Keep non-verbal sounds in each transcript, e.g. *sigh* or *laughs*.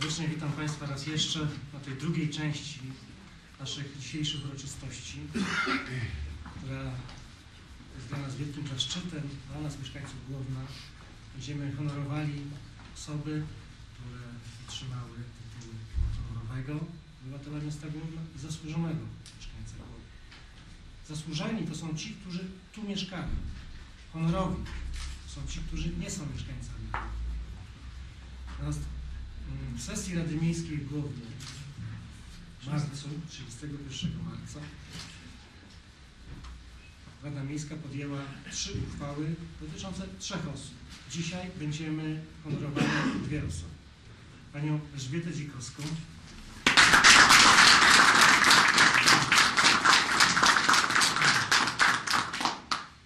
Serdecznie witam Państwa raz jeszcze na tej drugiej części naszych dzisiejszych uroczystości, która jest dla nas wielkim zaszczytem, dla nas mieszkańców Głowna. Będziemy honorowali osoby, które otrzymały tytuł honorowego obywatela miasta Głowna i zasłużonego mieszkańca Głowna. Zasłużeni to są ci, którzy tu mieszkali. Honorowi to są ci, którzy nie są mieszkańcami. Natomiast w sesji Rady Miejskiej w Głownie w marcu, 31 marca, Rada Miejska podjęła trzy uchwały dotyczące trzech osób. Dzisiaj będziemy honorować dwie osoby. Panią Elżbietę Dzikowską.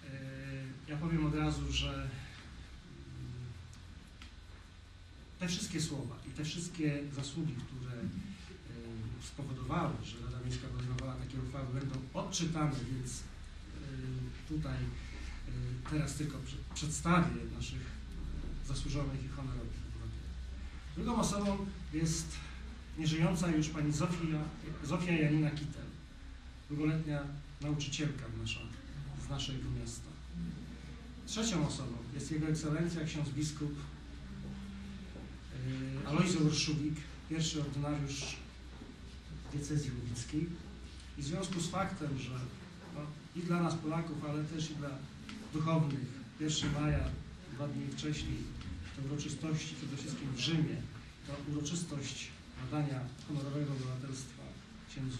E, Ja powiem od razu, że mm, te wszystkie słowa i te wszystkie zasługi, które e, spowodowały, że Rada Miejska podejmowała takie uchwały, będą odczytane, więc e, tutaj e, teraz tylko prze- przedstawię naszych zasłużonych i honorowych obywateli. Drugą osobą jest nieżyjąca już pani Zofia, Zofia Janina Kitel, długoletnia nauczycielka nasza, z naszego miasta. Trzecią osobą jest Jego Ekscelencja ksiądz biskup Alojzy Urszubik, pierwszy ordynariusz diecezji łowickiej. I w związku z faktem, że no, i dla nas Polaków, ale też i dla duchownych 1 maja, dwa dni wcześniej, te uroczystości przede wszystkim w Rzymie, to uroczystość nadania honorowego obywatelstwa księdzu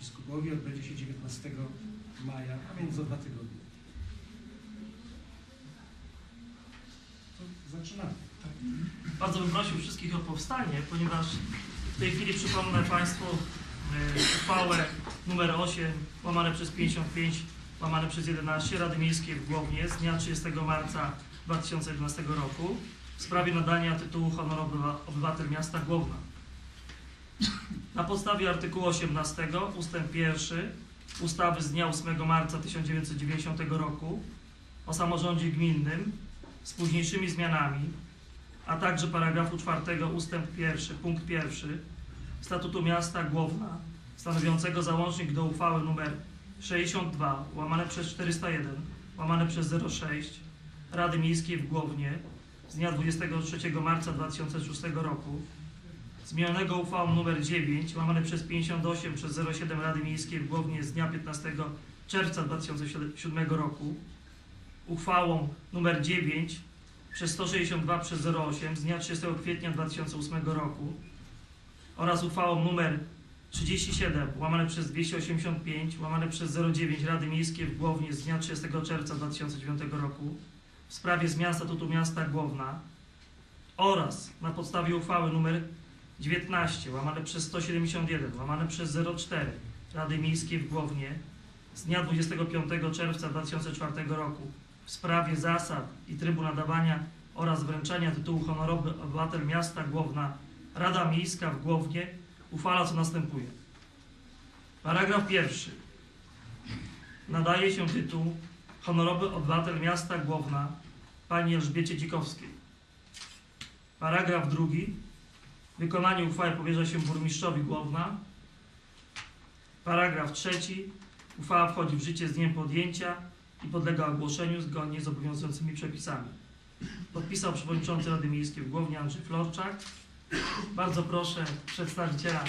biskupowi odbędzie się 19 maja, a więc za dwa tygodnie. To zaczynamy. Bardzo bym prosił wszystkich o powstanie, ponieważ w tej chwili przypomnę Państwu e, uchwałę numer 8 łamane przez 55 łamane przez 11 Rady Miejskiej w Głownie z dnia 30 marca 2011 roku w sprawie nadania tytułu honorowy obywatel miasta Głowna. Na podstawie artykułu 18 ustęp 1 ustawy z dnia 8 marca 1990 roku o samorządzie gminnym z późniejszymi zmianami a także paragrafu 4 ustęp 1 punkt 1 Statutu Miasta Głowna stanowiącego załącznik do uchwały nr 62 łamane przez 401 łamane przez 06 Rady Miejskiej w Głownie z dnia 23 marca 2006 roku zmienionego uchwałą nr 9 łamane przez 58 przez 07 Rady Miejskiej w Głownie z dnia 15 czerwca 2007 roku uchwałą nr 9 przez 162 przez 08 z dnia 30 kwietnia 2008 roku oraz uchwałą nr 37 łamane przez 285 łamane przez 09 Rady Miejskiej w Głownie z dnia 30 czerwca 2009 roku w sprawie zmian statutu miasta Głowna oraz na podstawie uchwały nr 19 łamane przez 171 łamane przez 04 Rady Miejskiej w Głownie z dnia 25 czerwca 2004 roku w sprawie zasad i trybu nadawania oraz wręczania tytułu honorowy obywatel miasta Głowna Rada Miejska w Głownie uchwala co następuje. Paragraf pierwszy. Nadaje się tytuł honorowy obywatel miasta Głowna pani Elżbiecie Dzikowskiej. Paragraf drugi. Wykonanie uchwały powierza się burmistrzowi Głowna. Paragraf trzeci. Uchwała wchodzi w życie z dniem podjęcia i podlega ogłoszeniu zgodnie z obowiązującymi przepisami. Podpisał przewodniczący Rady Miejskiej w Głownie Andrzej Florczak. Bardzo proszę przedstawiciela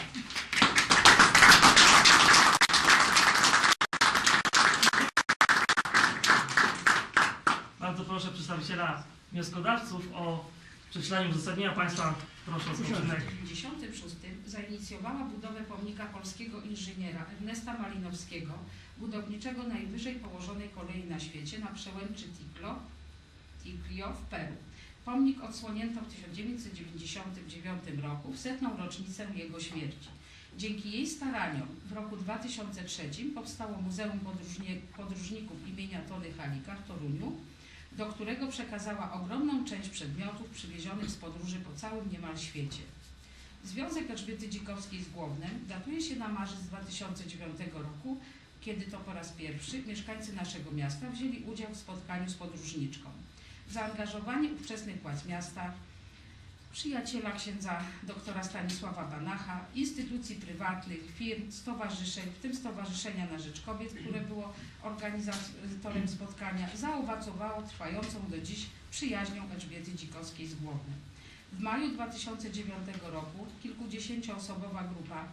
Bardzo proszę przedstawiciela wnioskodawców o przeczytanie uzasadnienia. Państwa proszę o spoczynek. W 1956 zainicjowała budowę pomnika polskiego inżyniera Ernesta Malinowskiego, budowniczego najwyżej położonej kolei na świecie na przełęczy Tiklo, Tiklio w Peru. Pomnik odsłonięto w 1999 roku w setną rocznicę jego śmierci. Dzięki jej staraniom w roku 2003 powstało Muzeum Podróżnie, Podróżników imienia Tony Halika w Toruniu, do którego przekazała ogromną część przedmiotów przywiezionych z podróży po całym niemal świecie. Związek Elżbiety Dzikowskiej z Głownem datuje się na marzec 2009 roku, kiedy to po raz pierwszy mieszkańcy naszego miasta wzięli udział w spotkaniu z podróżniczką. Zaangażowanie ówczesnych władz miasta przyjaciela księdza doktora Stanisława Banacha, instytucji prywatnych, firm, stowarzyszeń, w tym Stowarzyszenia na Rzecz Kobiet, które było organizatorem spotkania, zaowocowało trwającą do dziś przyjaźnią Elżbiety Dzikowskiej z Głowny. W maju 2009 roku kilkudziesięcioosobowa grupa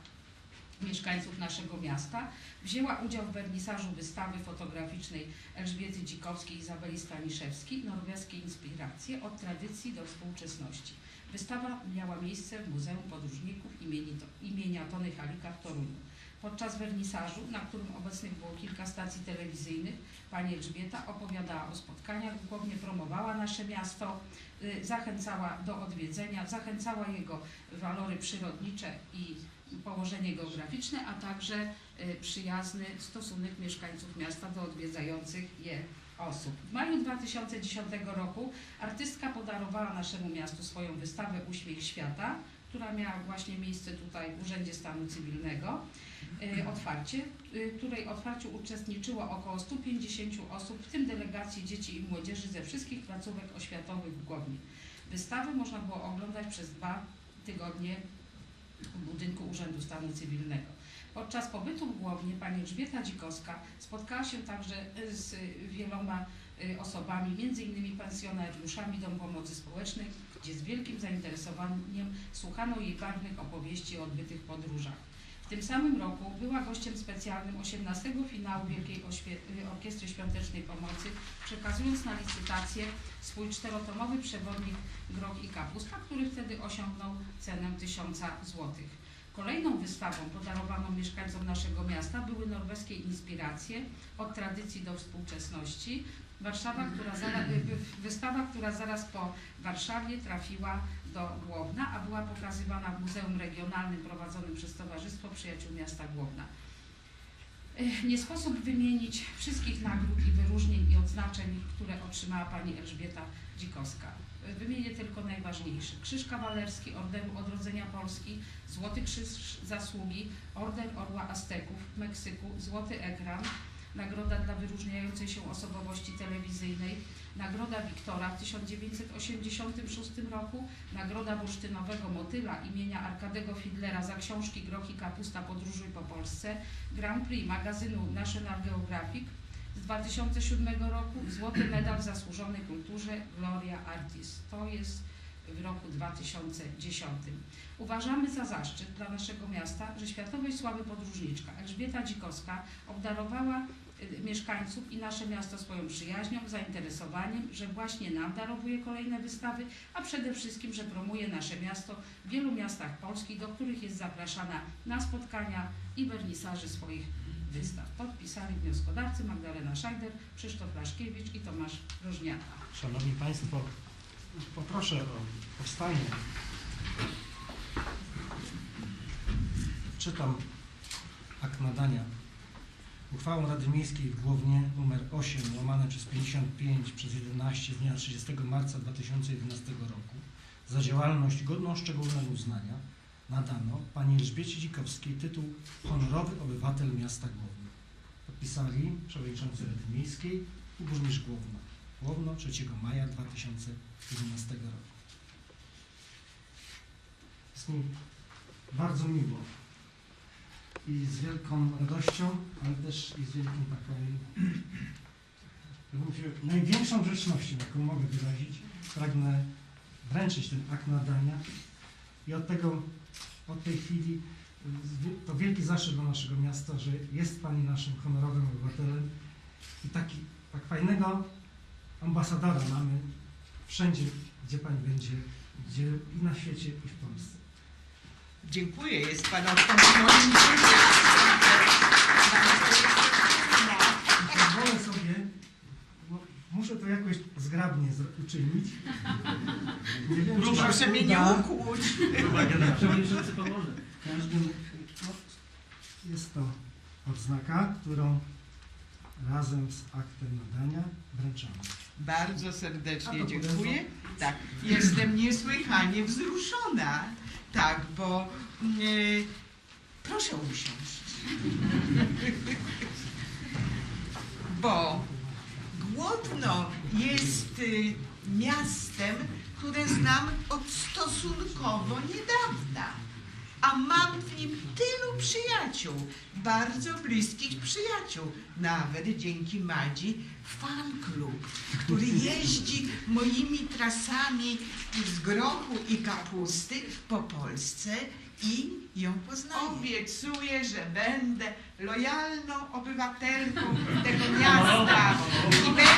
mieszkańców naszego miasta wzięła udział w wernisażu wystawy fotograficznej Elżbiety Dzikowskiej i Izabeli Staniszewskiej Norweskie inspiracje od tradycji do współczesności. Wystawa miała miejsce w Muzeum Podróżników imieni, imienia Tony Halika w Toruniu. Podczas wernisażu, na którym obecnych było kilka stacji telewizyjnych, pani Elżbieta opowiadała o spotkaniach, głównie promowała nasze miasto, y, zachęcała do odwiedzenia, zachęcała jego walory przyrodnicze i położenie geograficzne, a także y, przyjazny stosunek mieszkańców miasta do odwiedzających je osób. W maju 2010 roku artystka podarowała naszemu miastu swoją wystawę Uśmiech Świata, która miała właśnie miejsce tutaj w Urzędzie Stanu Cywilnego. y, Otwarcie, y, której otwarciu uczestniczyło około 150 osób, w tym delegacji dzieci i młodzieży ze wszystkich placówek oświatowych w Głownie. Wystawę można było oglądać przez dwa tygodnie w budynku Urzędu Stanu Cywilnego. Podczas pobytu w Głownie pani Elżbieta Dzikowska spotkała się także z wieloma y, osobami, innymi pensjonariuszami Domu Pomocy Społecznej, gdzie z wielkim zainteresowaniem słuchano jej barwnych opowieści o odbytych podróżach. W tym samym roku była gościem specjalnym 18 finału Wielkiej y, Orkiestry Świątecznej Pomocy, przekazując na licytację swój czterotomowy przewodnik Groch i Kapusta, który wtedy osiągnął cenę 1000 złotych. Kolejną wystawą podarowaną mieszkańcom naszego miasta były norweskie inspiracje od tradycji do współczesności. Warszawa, która zaraz, wystawa, która zaraz po Warszawie trafiła do Głowna, a była pokazywana w Muzeum Regionalnym prowadzonym przez Towarzystwo Przyjaciół Miasta Głowna. Ech, Nie sposób wymienić wszystkich nagród i wyróżnień i odznaczeń, które otrzymała pani Elżbieta Dzikowska. Wymienię tylko najważniejsze. Krzyż Kawalerski Orderu Odrodzenia Polski, Złoty Krzyż Zasługi, Order Orła Azteków w Meksyku, Złoty Ekran, Nagroda dla wyróżniającej się osobowości telewizyjnej, Nagroda Wiktora w 1986 roku, Nagroda Bursztynowego Motyla imienia Arkadego Fidlera za książki Groch i Kapusta Podróżuj po Polsce, Grand Prix magazynu National Geographic z 2007 roku, Złoty Medal Zasłużonej Kulturze Gloria Artis. To jest w roku 2010. Uważamy za zaszczyt dla naszego miasta, że światowej sławy podróżniczka Elżbieta Dzikowska obdarowała y, mieszkańców i nasze miasto swoją przyjaźnią, zainteresowaniem, że właśnie nam darowuje kolejne wystawy, a przede wszystkim, że promuje nasze miasto w wielu miastach Polski, do których jest zapraszana na spotkania i wernisaży swoich wystaw. Podpisali wnioskodawcy Magdalena Szajder, Krzysztof Laszkiewicz i Tomasz Rożniaka. Szanowni Państwo, poproszę o powstanie. Czytam akt nadania. Uchwałą Rady Miejskiej w Głownie nr 8 łamane przez 55 przez 11 z dnia 30 marca 2011 roku za działalność godną szczególnego uznania nadano pani Elżbiecie Dzikowskiej tytuł Honorowy Obywatel Miasta Głowny. Podpisali przewodniczący Rady Miejskiej i burmistrz Głowna. Głowno 3 maja 2011 roku. Jest mi bardzo miło i z wielką radością, ale też i z wielkim taką największą grzecznością, jaką mogę wyrazić, pragnę wręczyć ten akt nadania i od tego, od tej chwili z- to wielki zaszczyt dla naszego miasta, że jest Pani naszym honorowym obywatelem i taki, tak fajnego ambasadora mamy wszędzie, gdzie Pani będzie, gdzie i na świecie, i w Polsce. Dziękuję, jest Pan moim pozwolę sobie, muszę to jakoś zgrabnie uczynić. Nie wiem, czy Proszę mnie nie ukłuć. Przewodniczący pomoże. Jest to odznaka, którą razem z aktem nadania wręczamy. Bardzo serdecznie dziękuję. Tak, jestem niesłychanie wzruszona. Tak, bo mm, proszę usiąść. *laughs* Bo Głowno jest y, miastem, które znam od stosunkowo niedawna, a mam w nim tylu przyjaciół, bardzo bliskich przyjaciół, nawet dzięki Madzi fan klub, który jeździ moimi trasami z grochu i kapusty po Polsce i ją poznaje. Obiecuję, że będę lojalną obywatelką tego miasta i będę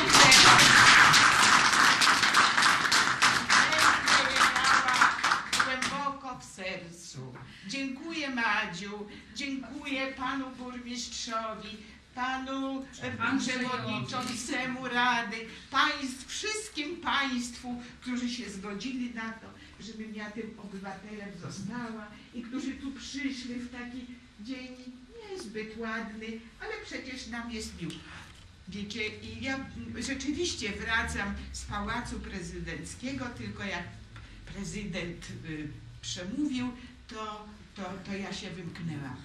Będę głęboko w sercu. Dziękuję Madziu, dziękuję panu burmistrzowi, panu Andrzejowi. przewodniczącemu rady, państw, wszystkim państwu, którzy się zgodzili na to, żebym ja tym obywatelem została i którzy tu przyszli w taki dzień niezbyt ładny, ale przecież nam jest miło. Wiecie, i ja rzeczywiście wracam z pałacu prezydenckiego, tylko jak prezydent y, przemówił, to, to, to ja się wymknęłam.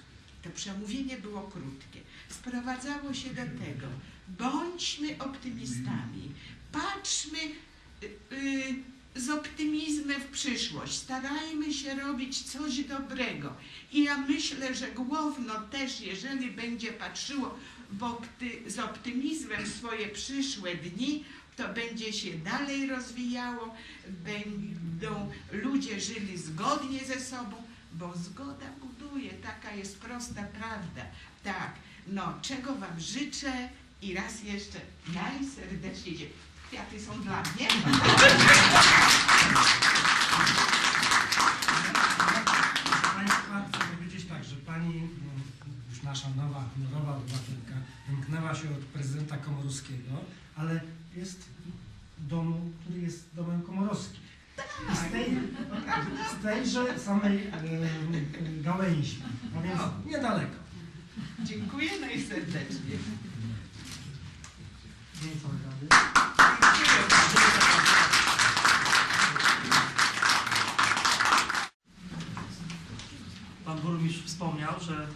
To przemówienie było krótkie. Sprowadzało się do tego, bądźmy optymistami, patrzmy y, y, z optymizmem w przyszłość, starajmy się robić coś dobrego. I ja myślę, że Głowno też, jeżeli będzie patrzyło z optymizmem swoje przyszłe dni, to będzie się dalej rozwijało, będą ludzie żyli zgodnie ze sobą, bo zgoda buduje, taka jest prosta prawda. Tak, no czego Wam życzę i raz jeszcze najserdeczniej. Kwiaty są dla mnie. Państwa chcę powiedzieć tak, że pani, mm, już nasza nowa, honorowa obywatelka, wymknęła się od prezydenta Komorowskiego, ale jest w domu, który jest domem komorowskim. I z, tej, z tejże samej e, gałęzi, a więc niedaleko. Dziękuję najserdeczniej. Dzień dobry. Dziękuję. Pan burmistrz wspomniał, że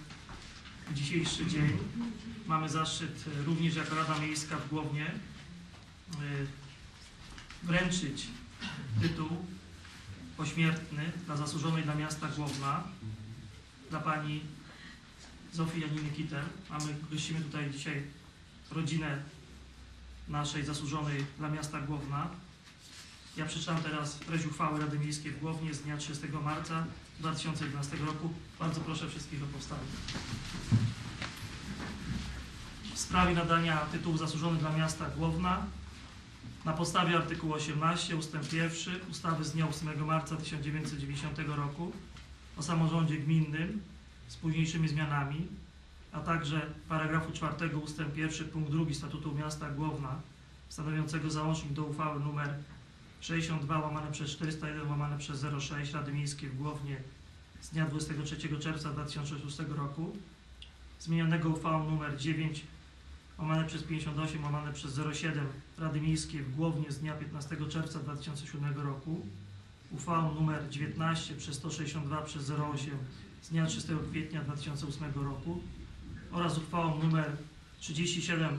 w dzisiejszy dzień mamy zaszczyt również jako Rada Miejska w Głownie e, wręczyć tytuł pośmiertny dla zasłużonej dla miasta Głowna dla pani Zofii Janiny Kitel. Mamy, gościmy tutaj dzisiaj rodzinę naszej zasłużonej dla miasta Głowna. Ja przeczytam teraz treść uchwały Rady Miejskiej w Głownie z dnia 30 marca 2011 roku. Bardzo proszę wszystkich o powstanie. W sprawie nadania tytułu zasłużony dla miasta Głowna na podstawie artykułu 18 ust. 1 ustawy z dnia 8 marca 1990 roku o samorządzie gminnym z późniejszymi zmianami, a także paragrafu 4 ust. 1 punkt 2 Statutu Miasta Głowna stanowiącego załącznik do uchwały nr 62 łamane przez 401 łamane przez 06 Rady Miejskiej w Głownie z dnia 23 czerwca 2006 roku, zmienionego uchwałą nr 9 łamane przez 58 łamane przez 07 Rady Miejskiej w Głownie z dnia 15 czerwca 2007 roku, uchwałą nr 19 przez 162 przez 08 z dnia 30 kwietnia 2008 roku oraz uchwałą nr 37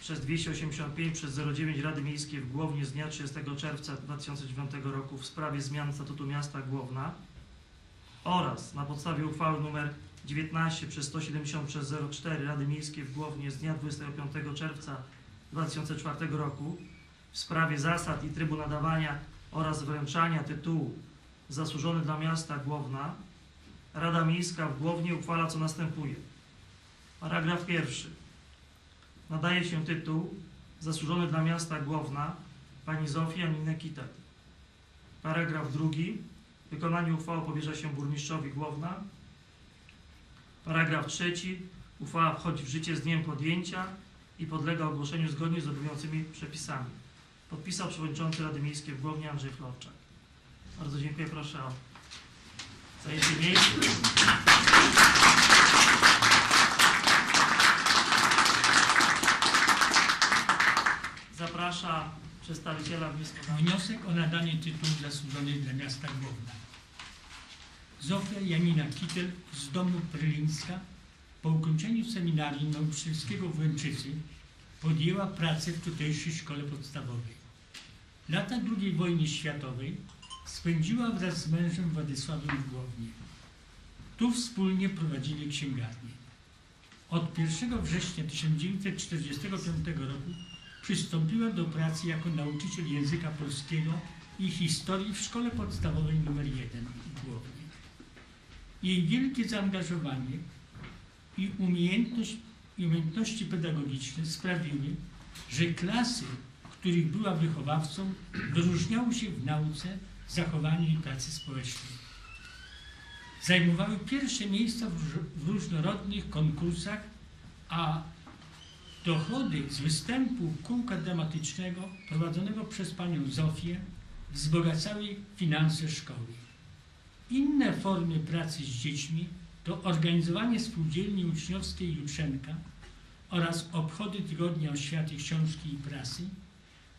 przez 285 przez 09 Rady Miejskiej w Głownie z dnia 30 czerwca 2009 roku w sprawie zmian statutu miasta Głowna oraz na podstawie uchwały nr 19 przez 170 przez 04 Rady Miejskiej w Głownie z dnia 25 czerwca 2004 roku w sprawie zasad i trybu nadawania oraz wręczania tytułu zasłużony dla miasta Głowna Rada Miejska w Głownie uchwala co następuje. Paragraf pierwszy. Nadaje się tytuł zasłużony dla miasta Głowna pani Zofii Aninę Kitet. Paragraf drugi. Wykonanie uchwały powierza się burmistrzowi Głowna. Paragraf trzeci. Uchwała wchodzi w życie z dniem podjęcia i podlega ogłoszeniu zgodnie z obowiązującymi przepisami. Podpisał przewodniczący Rady Miejskiej w Głownie Andrzej Florczak. Bardzo dziękuję. Proszę o zajęcie miejsc. Zapraszam przedstawiciela wnioskodawcy. Wniosek o nadanie tytułu zasłużonej dla miasta Głowna. Zofia Janina Kitel z domu Prylińska po ukończeniu seminarium nauczycielskiego w Łęczycy podjęła pracę w tutejszej szkole podstawowej. Lata II wojny światowej spędziła wraz z mężem Władysławem w Głownie. Tu wspólnie prowadzili księgarnię. Od 1 września 1945 roku przystąpiła do pracy jako nauczyciel języka polskiego i historii w szkole podstawowej nr 1 w Głownie. Jej wielkie zaangażowanie i umiejętność, umiejętności pedagogiczne sprawiły, że klasy, których była wychowawcą, wyróżniały się w nauce, zachowaniu i pracy społecznej. Zajmowały pierwsze miejsca w różnorodnych konkursach, a dochody z występu kółka dramatycznego prowadzonego przez panią Zofię wzbogacały finanse szkoły. Inne formy pracy z dziećmi to organizowanie spółdzielni uczniowskiej Jutrzenka oraz obchody Tygodnia Oświaty Książki i Prasy.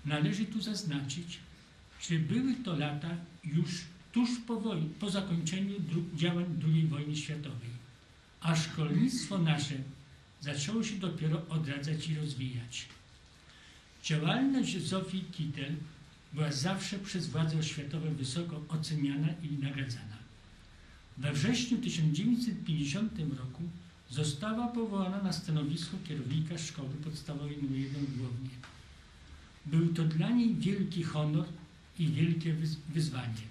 Należy tu zaznaczyć, że były to lata już tuż po, wojnie, po zakończeniu działań II wojny światowej, a szkolnictwo nasze zaczęło się dopiero odradzać i rozwijać. Działalność Zofii Kittel była zawsze przez władze oświatowe wysoko oceniana i nagradzana. We wrześniu 1950 roku została powołana na stanowisko kierownika szkoły podstawowej nr 1 w Głownie. Był to dla niej wielki honor i wielkie wyz- wyzwanie.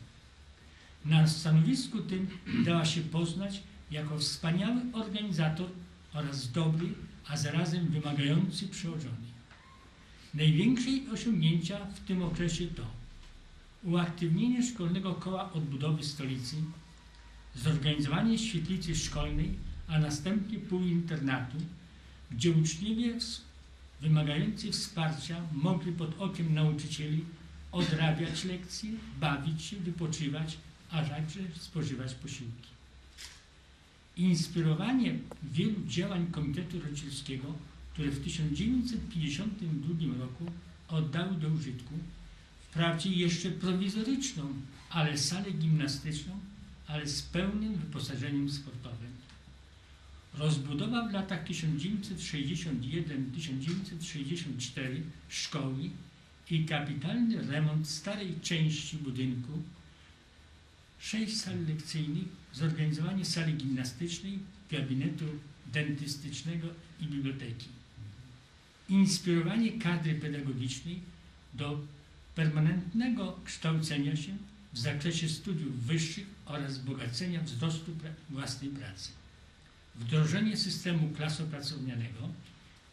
Na stanowisku tym dała się poznać jako wspaniały organizator oraz dobry, a zarazem wymagający przełożony. Największe osiągnięcia w tym okresie to uaktywnienie Szkolnego Koła Odbudowy Stolicy, zorganizowanie świetlicy szkolnej, a następnie półinternatu, gdzie uczniowie wymagający wsparcia mogli pod okiem nauczycieli odrabiać lekcje, bawić się, wypoczywać, a także spożywać posiłki. Inspirowanie wielu działań Komitetu Rodzicielskiego, które w 1952 roku oddały do użytku, wprawdzie jeszcze prowizoryczną, ale salę gimnastyczną, ale z pełnym wyposażeniem sportowym. Rozbudowa w latach 1961-1964 szkoły i kapitalny remont starej części budynku, sześć sal lekcyjnych, zorganizowanie sali gimnastycznej, gabinetu dentystycznego i biblioteki. Inspirowanie kadry pedagogicznej do permanentnego kształcenia się w zakresie studiów wyższych oraz wzbogacenia wzrostu pra- własnej pracy. Wdrożenie systemu klasopracownianego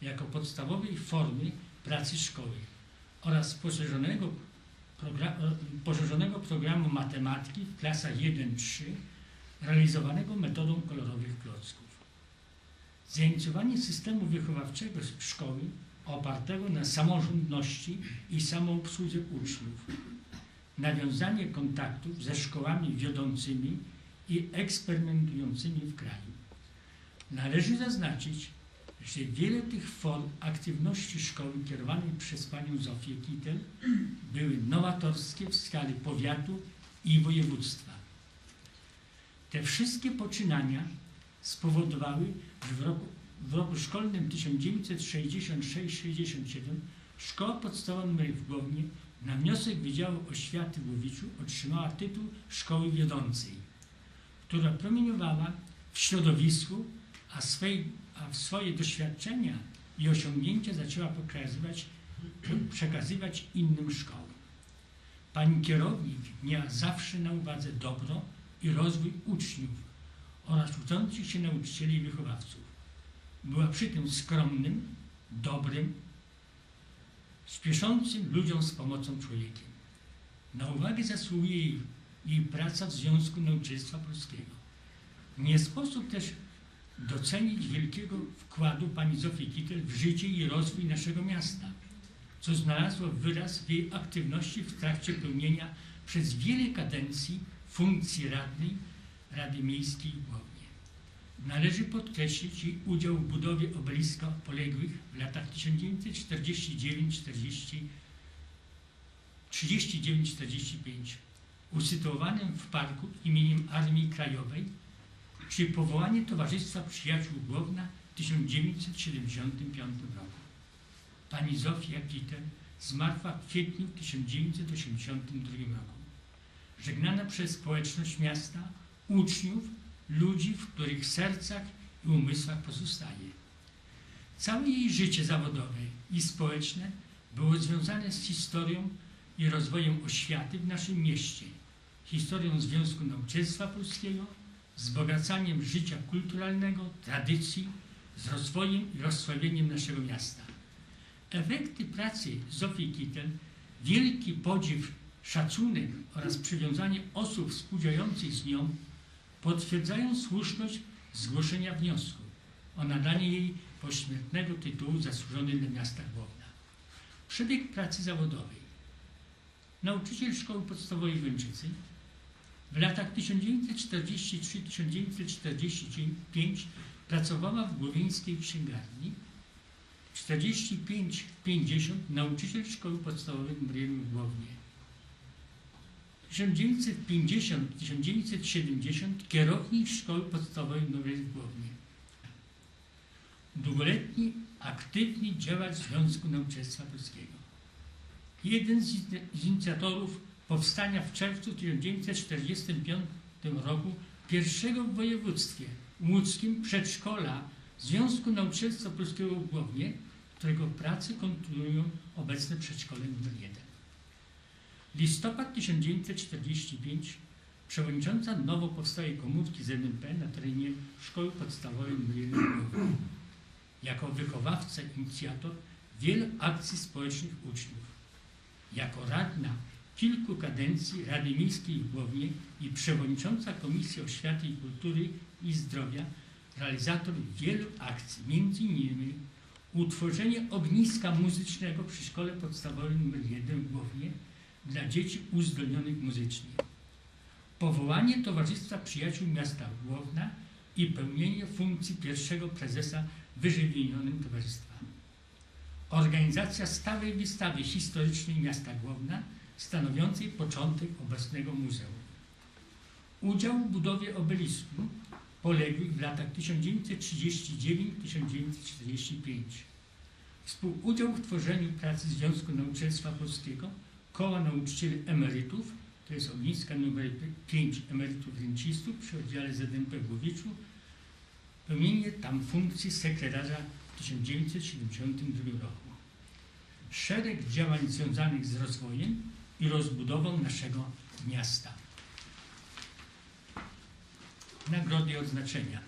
jako podstawowej formy pracy szkoły oraz poszerzonego, poszerzonego programu matematyki w klasach 1-3 realizowanego metodą kolorowych klocków. Zainicjowanie systemu wychowawczego szkoły opartego na samorządności i samoobsłudze uczniów. Nawiązanie kontaktów ze szkołami wiodącymi i eksperymentującymi w kraju. Należy zaznaczyć, że wiele tych form aktywności szkoły kierowanej przez panią Zofię Kittel były nowatorskie w skali powiatu i województwa. Te wszystkie poczynania spowodowały, że w roku, w roku szkolnym 1966-67 szkoła podstawowa nr w Głownie na wniosek Wydziału Oświaty w Łowiczu otrzymała tytuł szkoły wiodącej, która promieniowała w środowisku, a, swej, a swoje doświadczenia i osiągnięcia zaczęła pokazywać, przekazywać innym szkołom. Pani kierownik miała zawsze na uwadze dobro i rozwój uczniów oraz uczących się nauczycieli i wychowawców. Była przy tym skromnym, dobrym, spieszącym ludziom z pomocą człowiekiem. Na uwagę zasługuje jej, jej praca w Związku Nauczycielstwa Polskiego. Nie sposób też docenić wielkiego wkładu pani Zofii Kittel w życie i rozwój naszego miasta, co znalazło wyraz w jej aktywności w trakcie pełnienia przez wiele kadencji funkcji radnej Rady Miejskiej w Głownie. Należy podkreślić jej udział w budowie obeliska poległych w latach 1949-40 39-45 usytuowanym w parku imieniem Armii Krajowej przy powołaniu Towarzystwa Przyjaciół Głowna w 1975 roku. pani Zofia Kitel, zmarła w kwietniu 1982 roku. Żegnana przez społeczność miasta, uczniów, ludzi, w których sercach i umysłach pozostaje. Całe jej życie zawodowe i społeczne było związane z historią i rozwojem oświaty w naszym mieście, historią Związku Nauczycielstwa Polskiego, wzbogacaniem życia kulturalnego, tradycji, z rozwojem i rozsławieniem naszego miasta. Efekty pracy Zofii Kittel, wielki podziw, szacunek oraz przywiązanie osób współdziałających z nią potwierdzają słuszność zgłoszenia wniosku o nadanie jej pośmiertnego tytułu zasłużony dla miasta Głowna. Przebieg pracy zawodowej. Nauczyciel Szkoły Podstawowej w Łęczycy. W latach 1943-1945 pracowała w Głowieńskiej Księgarni. 45-50 nauczyciel Szkoły Podstawowej nr 1 w Głownie. 1950-1970 kierownik Szkoły Podstawowej nr 1 w Głownie. Długoletni, aktywny działacz Związku Nauczycielstwa Polskiego. Jeden z, z inicjatorów powstania w czerwcu 1945 roku pierwszego w województwie łódzkim przedszkola Związku Nauczycielstwa Polskiego w Głownie, którego pracy kontynuują obecne przedszkole nr 1. Listopad 1945 przewodnicząca nowo powstałej komórki ZNP na terenie Szkoły Podstawowej nr 1 w Głownie. Jako wychowawca, inicjator wielu akcji społecznych uczniów. Jako radna kilku kadencji Rady Miejskiej w Głownie i przewodnicząca Komisji Oświaty i Kultury i Zdrowia, realizator wielu akcji, innymi utworzenie ogniska muzycznego przy Szkole Podstawowej nr 1 w Głownie dla dzieci uzdolnionych muzycznie, powołanie Towarzystwa Przyjaciół Miasta Głowna i pełnienie funkcji pierwszego prezesa wyżej wymienionym towarzystwa. Organizacja stałej wystawy historycznej miasta Głowna, stanowiącej początek obecnego muzeum. Udział w budowie obelisku poległych w latach 1939-1945. Współudział w tworzeniu pracy Związku Nauczycielstwa Polskiego, Koła Nauczycieli Emerytów, to jest ogniska nr 5 emerytów rencistów przy oddziale ZNP Głowiczu, pełnienie tam funkcji sekretarza w 1972 roku. Szereg działań związanych z rozwojem i rozbudową naszego miasta. Nagrody i odznaczenia.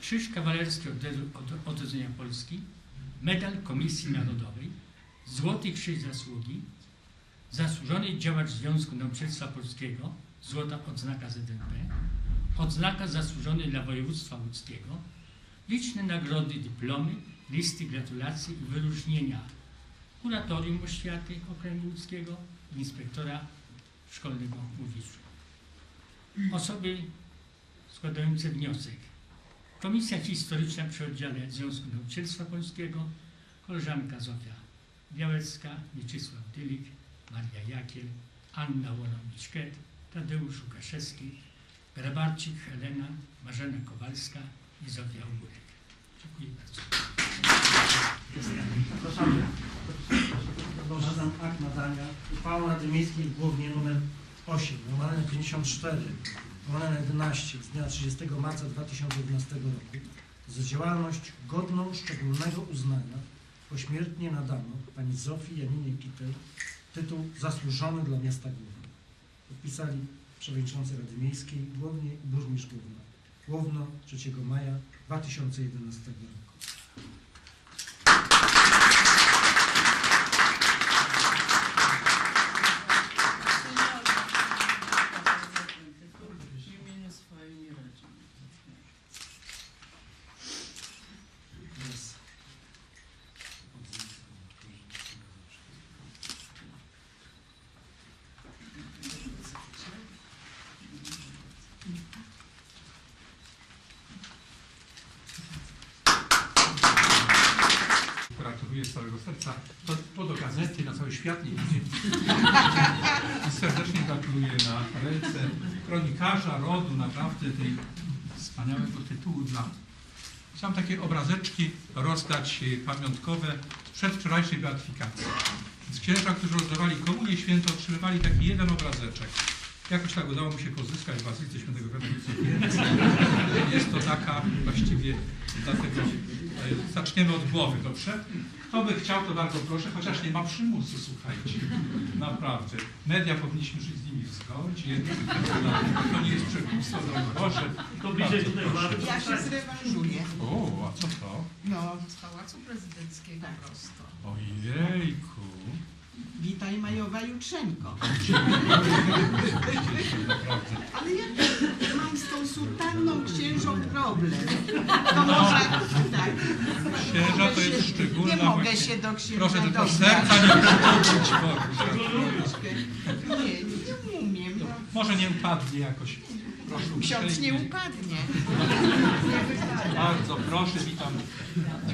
Krzyż Kawalerski Od- Odrodzenia Polski, Medal Komisji Narodowej, Złoty Krzyż Zasługi, Zasłużony Działacz Związku Nauczycielstwa Polskiego, Złota Odznaka ZNP, Odznaka Zasłużony dla Województwa Łódzkiego, liczne nagrody, dyplomy, listy gratulacji i wyróżnienia Kuratorium Oświaty Okręgu Łódzkiego, Inspektora Szkolnego w Łowiczu. Osoby składające wniosek. Komisja Historyczna przy oddziale Związku Nauczycielstwa Polskiego, koleżanka Zofia Białecka, Mieczysław Dylik, Maria Jakiel, Anna Łonowicz-Ket, Tadeusz Łukaszewski, Grabarczyk Helena, Marzena Kowalska i Zofia Ogórek. Dziękuję bardzo. Zapraszamy. Podążam akt nadania uchwałą Rady Miejskiej Głównie nr 8, łamane 54, łamane 11 z dnia 30 marca 2011 roku za działalność godną szczególnego uznania pośmiertnie nadano pani Zofii Janinie Kitel tytuł zasłużony dla miasta Główna. Podpisali przewodniczący Rady Miejskiej Głównie burmistrz Główna. Główno 3 maja 2011 roku. W imieniu swoim i rodzin. Jest. Gratuluję z całego serca. To, gazety na cały świat nie idzie. I serdecznie gratuluję na ręce kronikarza rodu, naprawdę tej wspaniałego tytułu dla Chciałem takie obrazeczki rozdać y, pamiątkowe z przedwczorajszej beatyfikacji. Więc księża, którzy rozdawali komunię świętą, otrzymywali taki jeden obrazeczek. Jakoś tak udało mi się pozyskać w Bazylice Świętego w Jest to taka właściwie, dlatego e, zaczniemy od głowy, dobrze? Kto by chciał, to bardzo proszę, chociaż nie ma przymusu, słuchajcie. Naprawdę. Media powinniśmy żyć z nimi w zgodzie. To nie jest przekupstwo, do Boże. To bliżej tutaj bardzo. Ja się zrewanżuję. O, a co to? No, Z Pałacu Prezydenckiego prosto. Ojejku. Witaj Majowa Jutrzenko. Ale ja mam z tą sutanną księżą problem. To może tak. Księża to jest szczególna Nie mogę się do księża Proszę tylko dobrać. serca nie Bogu. Nie, nie umiem. No. Może nie upadnie jakoś. Proszę Ksiądz nie upadnie. Bardzo proszę, witam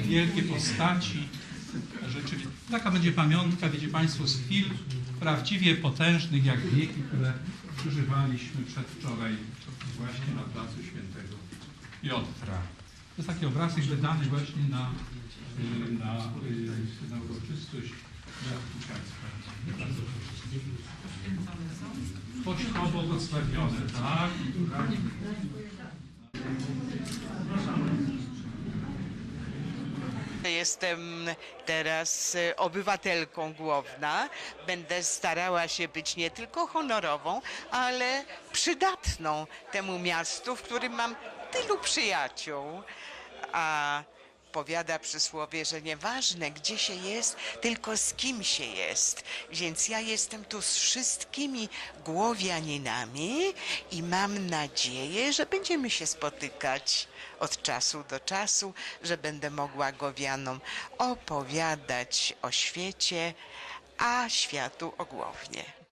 wielkie postaci. Taka będzie pamiątka, wiecie Państwo, z chwil prawdziwie potężnych jak wieki, które przeżywaliśmy przedwczoraj właśnie na placu świętego Piotra. To jest taki obrazek wydany właśnie na, y, na, y, na uroczystość beatyfikacji. Proszę. Pocztowo błogosławione, tak? Jestem teraz e, obywatelką Głowna. Będę starała się być nie tylko honorową, ale przydatną temu miastu, w którym mam tylu przyjaciół. A powiada przysłowie, że nieważne gdzie się jest, tylko z kim się jest. Więc ja jestem tu z wszystkimi głowianinami i mam nadzieję, że będziemy się spotykać od czasu do czasu, że będę mogła Głowianom opowiadać o świecie, a światu o Głownie.